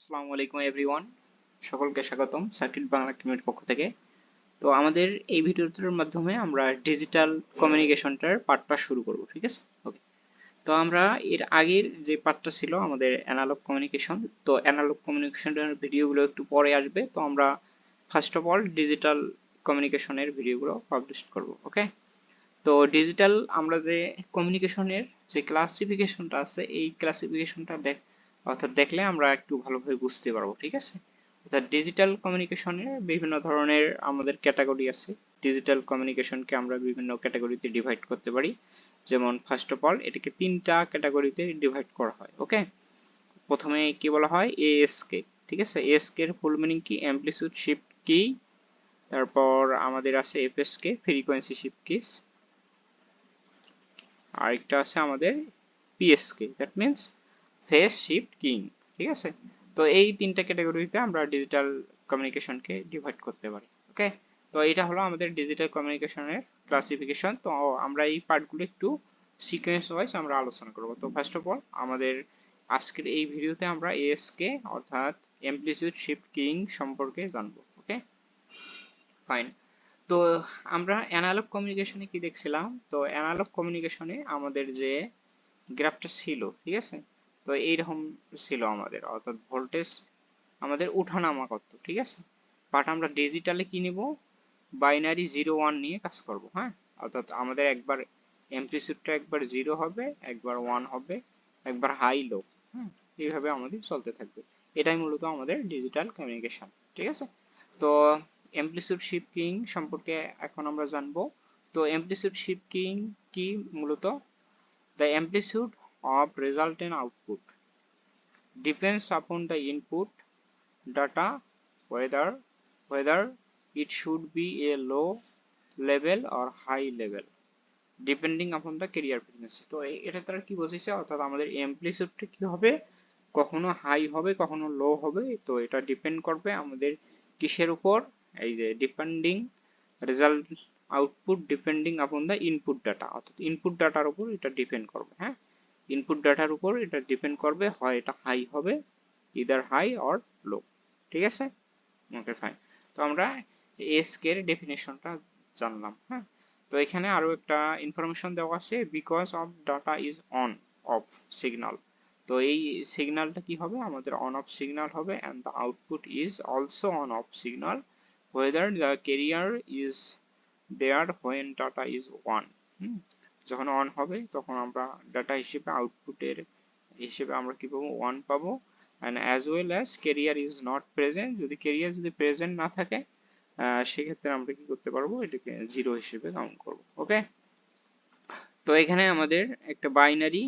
আসসালামু আলাইকুম এভরিওয়ান সকলকে স্বাগতম সার্কিট বাংলা পক্ষ থেকে। তো আমাদের এই ভিডিওটার মাধ্যমে আমরা ডিজিটাল কমিউনিকেশনটার পার্টটা শুরু করব, ঠিক আছে? ওকে তো আমরা এর আগের যে পার্টটা ছিল আমাদের অ্যানালগ কমিউনিকেশন তো অ্যানালগ কমিউনিকেশনের ভিডিওগুলো একটু পরে আসবে, তো আমরা ফার্স্ট অফ অল ডিজিটাল কমিউনিকেশনের ভিডিওগুলো পাবলিশ করব ওকে তো ডিজিটাল আমরা যে কমিউনিকেশনের যে ক্লাসিফিকেশনটা আছে, এই ক্লাসিফিকেশনটা দেখ অর্থাৎ দেখলে আমরা একটু ভালোভাবে বুঝতে পারব, ঠিক আছে? অর্থাৎ ডিজিটাল কমিউনিকেশনের বিভিন্ন ধরনের আমাদের ক্যাটাগরি আছে। ডিজিটাল কমিউনিকেশনকে আমরা বিভিন্ন ক্যাটাগরিতে ডিভাইড করতে পারি। যেমন ফার্স্ট অফ অল এটাকে তিনটা ক্যাটাগরিতে ডিভাইড করা হয় ওকে প্রথমে কি বলা হয়? এএসকে ঠিক আছে? এএসকে এর ফুল মিনিং কি? অ্যাম্পলিটিউড শিফট কি তারপর আমাদের আছে এফএসকে ফ্রিকোয়েন্সি শিফট কিস আরেকটা আছে আমাদের PSK that means phase shift keying, ঠিক আছে? তো এই তিনটা ক্যাটাগরিতে আমরা ডিজিটাল কমিউনিকেশনকে ডিভাইড করতে পারি ওকে তো এটা হলো আমাদের ডিজিটাল কমিউনিকেশনের ক্লাসিফিকেশন তো আমরা এই পার্টগুলো একটু সিকোয়েন্স ওয়াইজ আমরা আলোচনা করব। তো ফার্স্ট অফ অল আমাদের আজকের এই ভিডিওতে আমরা এএসকে অর্থাৎ এমপ্লিসিউড শিফট কিং সম্পর্কে জানব ওকে ফাইন তো আমরা অ্যানালগ কমিউনিকেশনে কি দেখছিলাম? তো অ্যানালগ কমিউনিকেশনে আমাদের যে গ্রাফটা ছিল, ঠিক আছে? তো এইরকম ছিল আমাদের। অর্থাৎ ভোল্টেজ আমাদের উঠানামা করতো, ঠিক আছে? বাট আমরা ডিজিটালে কি নিব? বাইনারি জিরো ওয়ান নিয়ে কাজ করব হ্যাঁ? অর্থাৎ আমাদের একবার এমপ্লিসিউডটা একবার জিরো হবে, একবার ওয়ান হবে, একবার হাই লো হ্যাঁ এইভাবে আমাদের চলতে থাকবে। এটাই মূলত আমাদের ডিজিটাল কমিউনিকেশন ঠিক আছে? তো এমপ্লিসিউড শিফটিং সম্পর্কে এখন আমরা জানব। তো এমপ্লিসিউড শিফটিং কি মূলত? The amplitude of resultant output. Depends upon the input data, whether whether it should be a low level or high level, depending upon the carrier frequency. তো এটা তারা কি বোঝাইছে? অর্থাৎ আমাদের অ্যামপ্লিটিউডটা কি হবে? কখনো হাই হবে, কখনো লো হবে। তো এটা ডিপেন্ড করবে আমাদের কিসের উপর? এই যে depending result output depending upon the input data অর্থাৎ ইনপুট ডাটার উপর এটা ডিপেন্ড করবে হ্যাঁ? ইনপুট ডাটার উপর এটা ডিপেন্ড করবে হয় এটা হাই হবে ইদার হাই অর লো ঠিক আছে? ওকে ফাইন তো আমরা এসকে এর ডেফিনেশনটা জানলাম হ্যাঁ? তো এখানে আরও একটা ইনফরমেশন দেওয়া আছে because of data is on off signal তো এই সিগন্যালটা কি হবে? আমাদের অন অফ সিগন্যাল হবে and the output is also on off signal whether the carrier is there when data is hmm? যখন অন হবে, তখন আমরা ডাটা হিসেবে আউটপুটের হিসেবে আমরা কি পাবো? ওয়ান পাবো। And as well as carrier is not present যদি কেরিয়ার যদি প্রেজেন্ট না থাকে সেক্ষেত্রে আমরা কি করতে পারব? এটাকে জিরো হিসেবে কাউন্ট করব। ওকে তো এখানে আমাদের একটা বাইনারি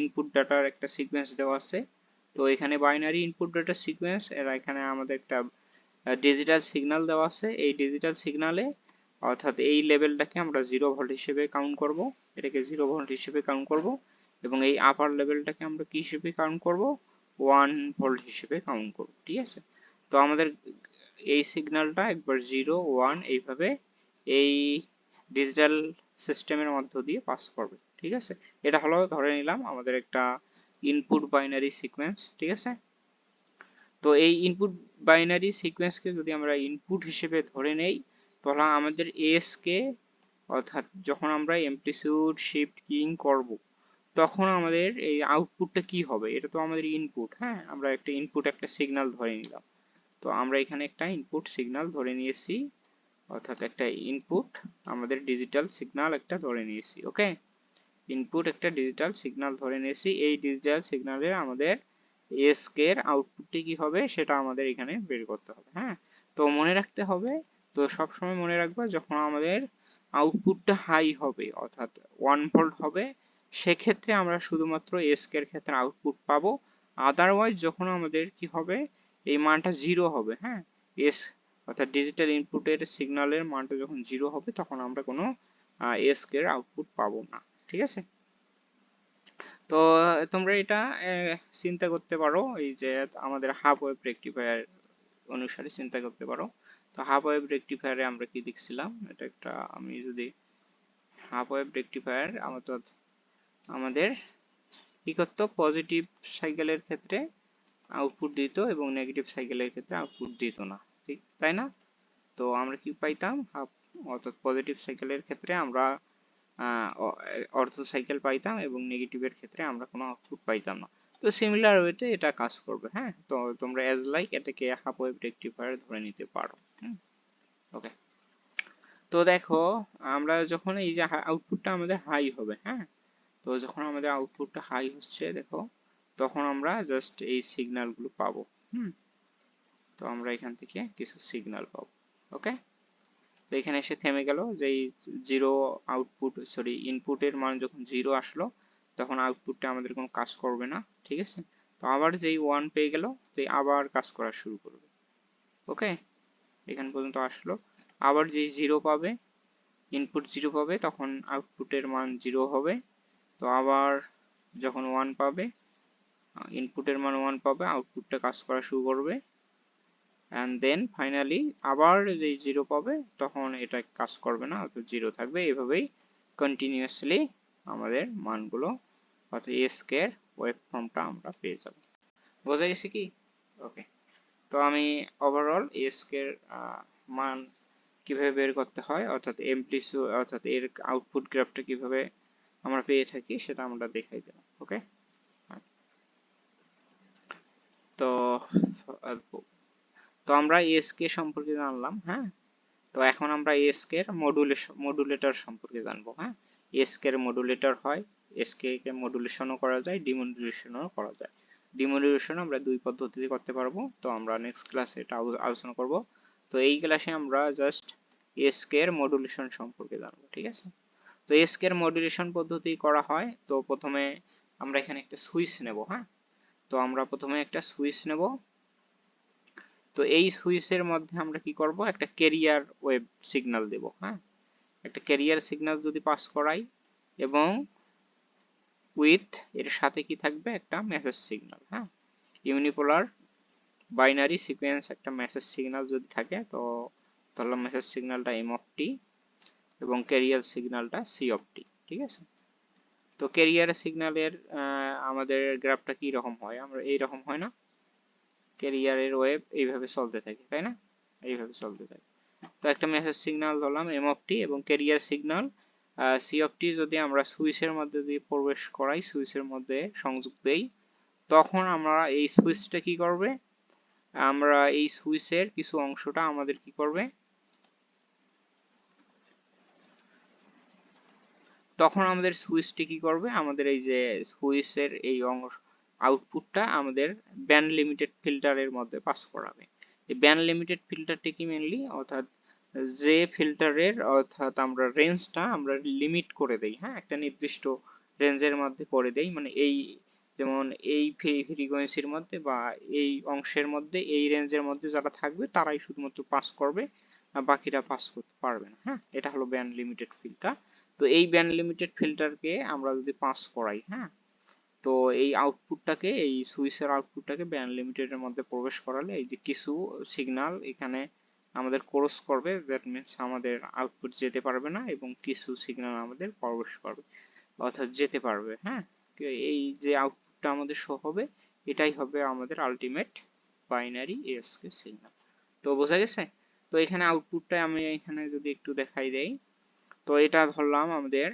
ইনপুট ডাটার একটা সিকোয়েন্স দেওয়া আছে। তো এখানে বাইনারি ইনপুট ডাটার সিকোয়েন্স এর এখানে আমাদের একটা ডিজিটাল সিগন্যাল দেওয়া আছে। এই ডিজিটাল সিগন্যালে অর্থাৎ এই লেভেলটাকে আমরা জিরো ভোল্ট হিসেবে কাউন্ট করব। এটাকে জিরো ভোল্ট হিসেবে কাউন্ট করব এবং এই আপার লেভেলটাকে আমরা কি হিসেবে কাউন্ট করব? ওয়ান ভোল্ট হিসেবে কাউন্ট করব, ঠিক আছে? তো আমাদের এই সিগন্যালটা একবার জিরো ওয়ান এইভাবে এই ডিজিটাল সিস্টেমের মধ্য দিয়ে পাস করবে, ঠিক আছে? এটা হলো, ধরে নিলাম আমাদের একটা ইনপুট বাইনারি সিকোয়েন্স ঠিক আছে? তো এই ইনপুট বাইনারি সিকোয়েন্সকে যদি আমরা ইনপুট হিসেবে ধরে নেই তাহলে আমাদের এস কে অর্থাৎ যখন আমরা এমপ্লিটিউড শিফট কিং করব, তখন আমাদের এই আউটপুটটা কি হবে? এটা তো আমাদের ইনপুট হ্যাঁ? আমরা একটা ইনপুট একটা সিগন্যাল ধরে নিলাম। তো আমরা এখানে একটা ইনপুট সিগন্যাল ধরে নিয়েছি, অর্থাৎ একটা ইনপুট আমাদের ডিজিটাল সিগন্যাল একটা ধরে নিয়েছি ওকে ইনপুট একটা ডিজিটাল সিগন্যাল ধরে নিয়েছি, এই ডিজিটাল সিগন্যালের আমাদের এস কে এর আউটপুটটি কি হবে? সেটা আমাদের এখানে বের করতে হবে হ্যাঁ? তো মনে রাখতে হবে তো সবসময় মনে রাখবা যখন আমাদের আউটপুটটা হাই হবে, অর্থাৎ ওয়ান ভোল্ট হবে, সেক্ষেত্রে আমরা শুধুমাত্র এসকে এর ক্ষেত্রে আউটপুট পাবো। আদারওয়াইজ যখন আমাদের কি হবে, এই মানটা জিরো হবে হ্যাঁ? এস অর্থাৎ ডিজিটাল ইনপুটের সিগন্যালের মানটা যখন জিরো হবে, তখন আমরা কোনো এসকে এর আউটপুট পাবো না, ঠিক আছে? তো তোমরা এটা চিন্তা করতে পারো, এই যে আমাদের হাফ ওয়েভ রেকটিফায়ার অনুসারে চিন্তা করতে পারো। তো হাফ ওয়েভ রেকটিফায়ারে আমরা কি দেখছিলাম? এটা একটা, আমি যদি হাফ ওয়েভ রেকটিফায়ার আমাদের আমাদের কি করতো পজিটিভ সাইকেলের ক্ষেত্রে আউটপুট দিত এবং নেগেটিভ সাইকেলের ক্ষেত্রে আউটপুট দিত না, ঠিক? তাই না? তো আমরা কি পাইতাম? হাফ অর্থাৎ পজিটিভ সাইকেলের ক্ষেত্রে আমরা অর্থ সাইকেল পাইতাম এবং নেগেটিভের ক্ষেত্রে আমরা কোনো আউটপুট পাইতাম না। তো সিমিলার ওয়েতে এটা কাজ করবে হ্যাঁ? তো তোমরা অ্যাজ লাইক এটাকে হাফ ওয়েভ রেকটিফায়ার ধরে নিতে পারো ওকে তো দেখো, আমরা যখন এই যে আউটপুটটা আমাদের হাই হবে হ্যাঁ? তো যখন আমাদের আউটপুটটা হাই হচ্ছে, দেখো, তখন আমরা জাস্ট এই সিগন্যালগুলো পাবো, হুম? তো আমরা এখান থেকে কিছু সিগন্যাল পাবো ওকে তো এখানে এসে থেমে গেল যে জিরো আউটপুট সরি ইনপুটের মান যখন জিরো আসলো, তখন আউটপুটটা আমাদের কোনো কাজ করবে না ঠিক আছে? তো আবার যেই ওয়ান পেয়ে গেল তো আবার কাজ করা শুরু করবে। ওকে এখান পর্যন্ত আসলো। আবার যেই জিরো পাবে ইনপুট জিরো পাবে, তখন আউটপুটের মান জিরো হবে। তো আবার যখন ওয়ান পাবে ইনপুটের মান ওয়ান পাবে আউটপুটটা কাজ করা শুরু করবে। অ্যান্ড দেন ফাইনালি আবার যে জিরো পাবে, তখন এটা কাজ করবে না, অর্থাৎ জিরো থাকবে। এভাবেই কন্টিনিউয়াসলি আমাদের মানগুলো, অর্থাৎ এসকে এর ওয়েব ফর্মটা আমরা পেয়ে যাব। বোঝা গেছে কি? ওকে তো আমি ওভারঅল এসকে এর মান কীভাবে বের করতে হয়, অর্থাৎ এমপ্লিসু অর্থাৎ এর আউটপুট গ্রাফটা কীভাবে আমরা পেয়ে থাকি, সেটা আমরা দেখাই দিলাম ওকে তো তো আমরা এসকে সম্পর্কে জানলাম হ্যাঁ? তো এখন আমরা এসকে এর মডুলেশন মডুলেটর সম্পর্কে জানব হ্যাঁ? এসকে এর মডুলেটর হয় এসকে কে মডুলেশনও করা যায় ডিমডুলেশনও করা যায়। ডিমডুলেশন আমরা দুই পদ্ধতিতে করতে পারব। তো আমরা নেক্সট ক্লাসে এটা আলোচনা করব। তো এই ক্লাসে আমরা জাস্ট এসকে এর মডুলেশন সম্পর্কে জানব, ঠিক আছে? তো এসকে এর মডুলেশন পদ্ধতি করা হয়। তো প্রথমে আমরা এখানে একটা সুইচ নেব হ্যাঁ? তো আমরা প্রথমে একটা সুইচ নেব। তো এই সুইচের মধ্যে আমরা কি করব? একটা ক্যারিয়ার ওয়েব সিগন্যাল দেব হ্যাঁ? একটা ক্যারিয়ার সিগন্যাল যদি পাস করাই এবং উইথ এর সাথে কি থাকবে? একটা মেসেজ সিগন্যাল হ্যাঁ? ইউনিপোলার বাইনারি সিকোয়েন্স একটা মেসেজ সিগন্যাল যদি থাকে, তো ধরলাম মেসেজ সিগন্যালটা এম অফ টি এবং ক্যারিয়ার সিগন্যালটা সি অফ টি ঠিক আছে? তো ক্যারিয়ার সিগন্যালের আমাদের গ্রাফটা কি রকম হয়? আমরা এই রকম হয় না? ক্যারিয়ারের ওয়েব এইভাবে চলতে থাকে, তাই না? এইভাবে চলতে থাকে। তো একটা মেসেজ সিগন্যাল ধরলাম এম অফ টি এবং carrier signal C of T যদি আমরা সুইচের মধ্যে দিয়ে প্রবেশ করাই সুইচের মধ্যে সংযোগ দেই, তখন আমরা এই সুইচটা কি করবে? আমরা এই সুইচের কিছু অংশটা আমাদের কি করবে? তখন আমাদের সুইচটি কি করবে? আমাদের এই যে সুইচের এই অংশ আউটপুটটা আমাদের ব্যান্ড লিমিটেড ফিল্টারের মধ্যে পাস করাবে। এই ব্যান্ড লিমিটেড ফিল্টারটি কি মেনলি অর্থাৎ যে ফিল্টারের অর্থাৎ আমরা রেঞ্জটা আমরা লিমিট করে দেই হ্যাঁ? একটা নির্দিষ্ট রেঞ্জের মধ্যে করে দেই মানে এই, যেমন এই ফ্রিকোয়েন্সির মধ্যে বা এই অংশের মধ্যে, এই রেঞ্জের মধ্যে যারা থাকবে, তারাই শুধুমাত্র পাস করবে বাকিরা পাস করতে পারবে না হ্যাঁ? এটা হলো ব্যান্ড লিমিটেড ফিল্টার তো এই ব্যান্ড লিমিটেড ফিল্টারকে আমরা যদি পাস করাই হ্যাঁ? তো এই আউটপুটটাকে এই সুইচের আউটপুটটাকে ব্যান্ড লিমিটেডের মধ্যে প্রবেশ করালে, এই যে কিছু সিগন্যাল এখানে আমাদের ক্রস করবে দ্যাট মিনস আমাদের আউটপুট যেতে পারবে না এবং কিছু সিগন্যাল আমাদের প্রবেশ করবে, অর্থাৎ যেতে পারবে হ্যাঁ? এই যে আউটপুটটা আমাদের শো হবে, এটাই হবে আমাদের আলটিমেট বাইনারি এসকে সিগন্যাল তো বোঝা গেছে? তো এখানে আউটপুটটা আমি এখানে যদি একটু দেখাই দেই, তো এটা ধরলাম আমাদের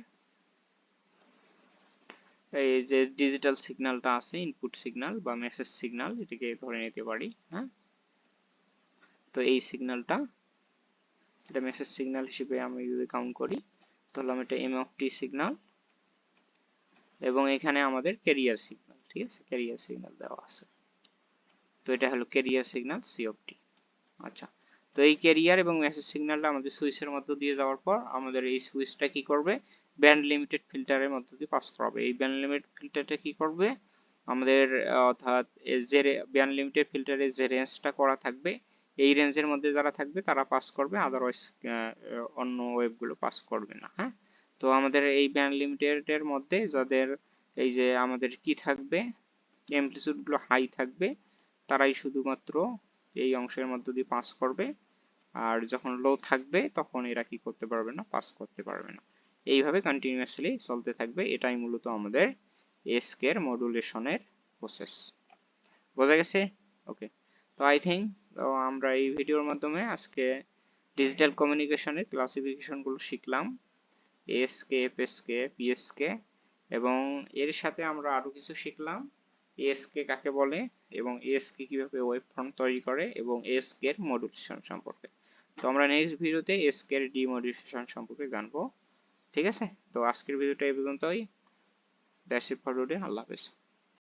এই যে ডিজিটাল সিগন্যালটা আছে ইনপুট সিগন্যাল বা মেসেজ সিগন্যাল এটাকে ধরে নিতে পারি হ্যাঁ? তো এই সিগন্যালটা এটা মেসেজ সিগন্যাল হিসেবে আমি যদি কাউন্ট করি ধরলাম এটা এম অফ টি সিগন্যাল এবং এখানে আমাদের ক্যারিয়ার সিগন্যাল ঠিক আছে? ক্যারিয়ার সিগন্যাল দেওয়া আছে। তো এটা হলো carrier signal C of T আচ্ছা তো এই ক্যারিয়ার এবং মেসেজ সিগন্যালটা আমাদের সুইচের মধ্য দিয়ে যাওয়ার পর আমাদের এই সুইচটা কি করবে? ব্যান্ড লিমিটেড ফিল্টারের মধ্য দিয়ে পাস করাবে। এই ব্যান্ড লিমিটেড ফিল্টারটা কি করবে? আমাদের, অর্থাৎ যে ব্যান্ড লিমিটেড ফিল্টারে যে রেঞ্জটা করা থাকবে এই রেঞ্জের মধ্যে যারা থাকবে, তারা পাস করবে আদারওয়াইজ অন্য ওয়েবগুলো পাস করবে না হ্যাঁ? তো আমাদের এই ব্যান্ড লিমিটেডের মধ্যে যাদের এই যে আমাদের কি থাকবে গুলো হাই থাকবে, তারাই শুধুমাত্র এই অংশের মধ্য দিয়ে পাস করবে, আর যখন লো থাকবে, তখন এরা কি করতে পারবে না পাস করতে পারবে না। এইভাবে কন্টিনিউয়াসলি চলতে থাকবে, এটাই মূলত আমাদের এসকের মডুলেশনের প্রসেস বোঝা গেছে? ওকে তো আই থিঙ্ক তো আমরা এই ভিডিওর মাধ্যমে আজকে ডিজিটাল কমিউনিকেশনের ক্লাসিফিকেশনগুলো শিখলাম। এসকে এফএসকে পিএসকে এবং এর সাথে আমরা আরও কিছু শিখলাম। এসকে কাকে বলে এবং এসকে কীভাবে ওয়েব ফর্ম তৈরি করে এবং এসকে এর মডুলেশন সম্পর্কে। তো আমরা নেক্সট ভিডিওতে এসকে এর ডিমডুলেশন সম্পর্কে জানব। ঠিক আছে? তো আজকের ভিডিওটা এই পর্যন্তই। দ্যাটস ইট ফর টুডে আল্লাহ হাফেজ।